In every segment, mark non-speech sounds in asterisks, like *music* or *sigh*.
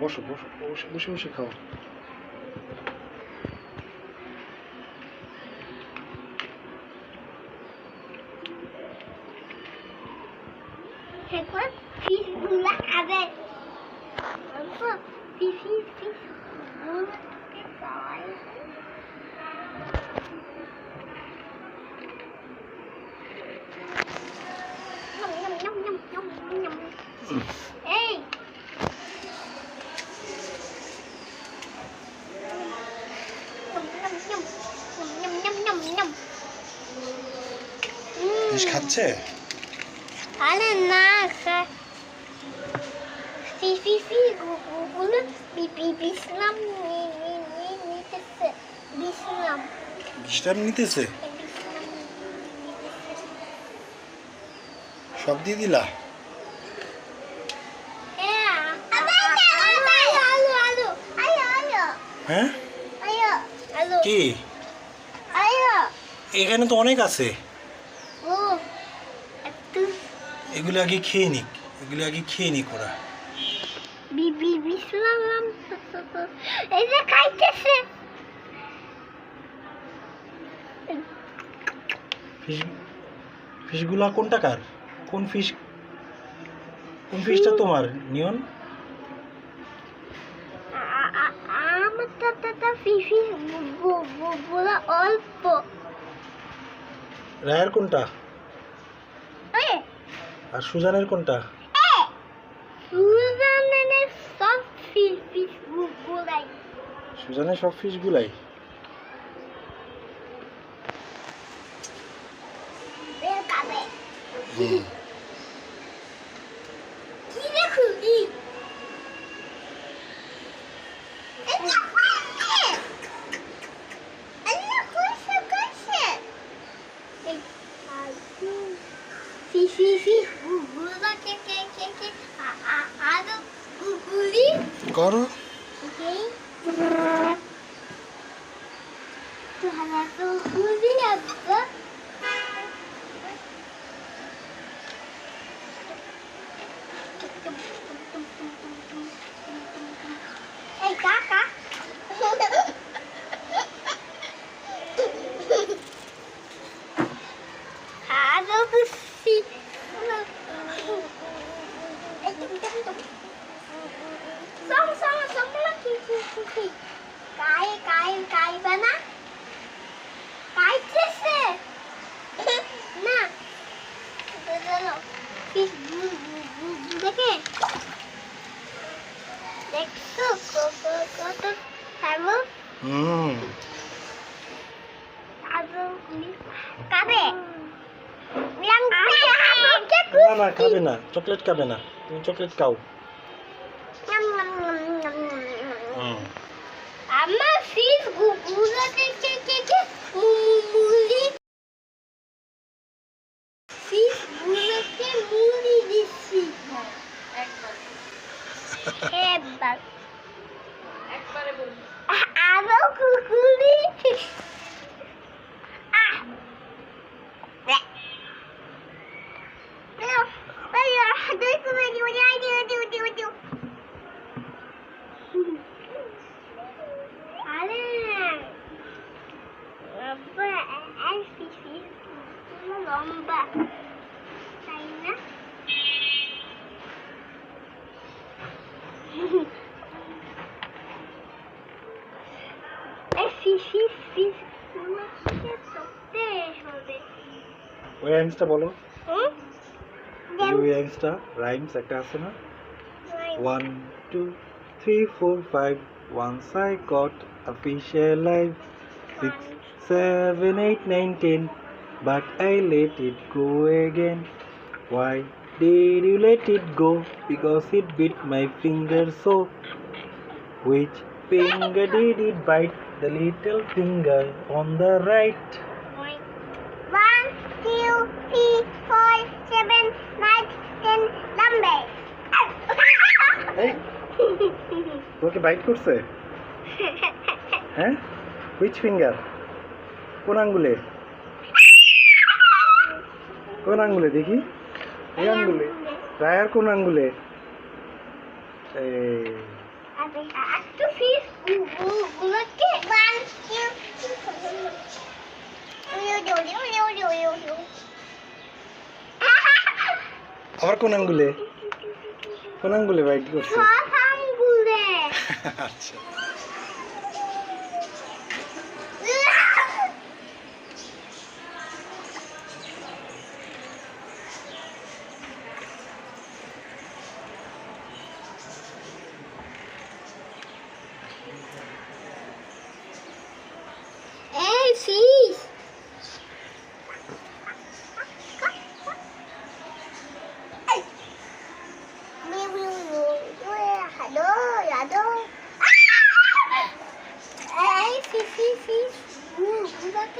বসো বসো বসে বসে বসে খাও। এখন Mm. খাচ্ছে? আরে না ফি ফি ফি গু- গু- গুলো বি- বি- বিশ্রাম নিতেছে। বিশ্রাম। বিশ্রাম নিতেছে। সব দিয়ে দিলা? হ্যাঁ, কি। এখানে তো অনেক আছে। এগুলো আগে খেয়ে নিক এগুলো আগে খেয়ে নিক ওরা। বি- বি- বিশ্রাম এই যে খাইতেছে। ফিশ ফিশগুলা কোনটা কার? কোন ফিশ কোন ফিশটা তোমার নিয়ন? তাতা অল্প রায়ের কোনটা আর সুজানের কোনটা? সুজানের সব ফিস গুলাই। হুম। ফিফি ফি গুলা কে কে কে হুম। না না খাবে না। চকলেট খাবে না। তুমি চকলেট খাও. আমার ফিসগুলো দেখে দেখে মুড়ি লম্বা তাই না ওই রাইমসটা বলো। হুম? ওই রাইমসটা রাইমস একটা আছে না one two three four five once I got a fish alive six seven eight nine ten but I let it go again why did you let it go because it bit my finger so which finger did it bite the little finger on the right One, two, three, four, Seven, nine, ten, number. তোকে bite করছে হ্যাঁ which finger কোন আঙ্গুলে কোন আঙ্গুলে দেখি এই আঙ্গুলে রায়ার কোন আঙ্গুলে এই আবার কোন আঙ্গুলে? কোন আঙ্গুলে বাইট করছে? *laughs* আচ্ছা।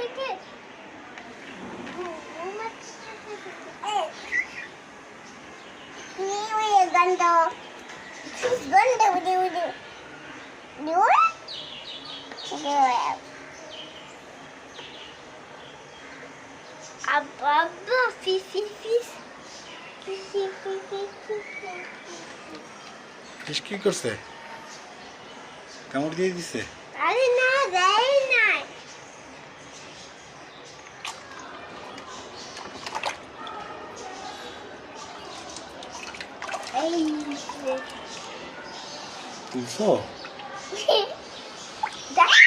গুলা থেকে গন্ধ গন্ধ উড়ে উড়ে উড়ে Abba, fish, fish, fish. Fishy, fishy, fishy. ফিস কি করছে কামড় দিয়ে দিছে আরে না দেয় নাই তুলছো দেখ *laughs*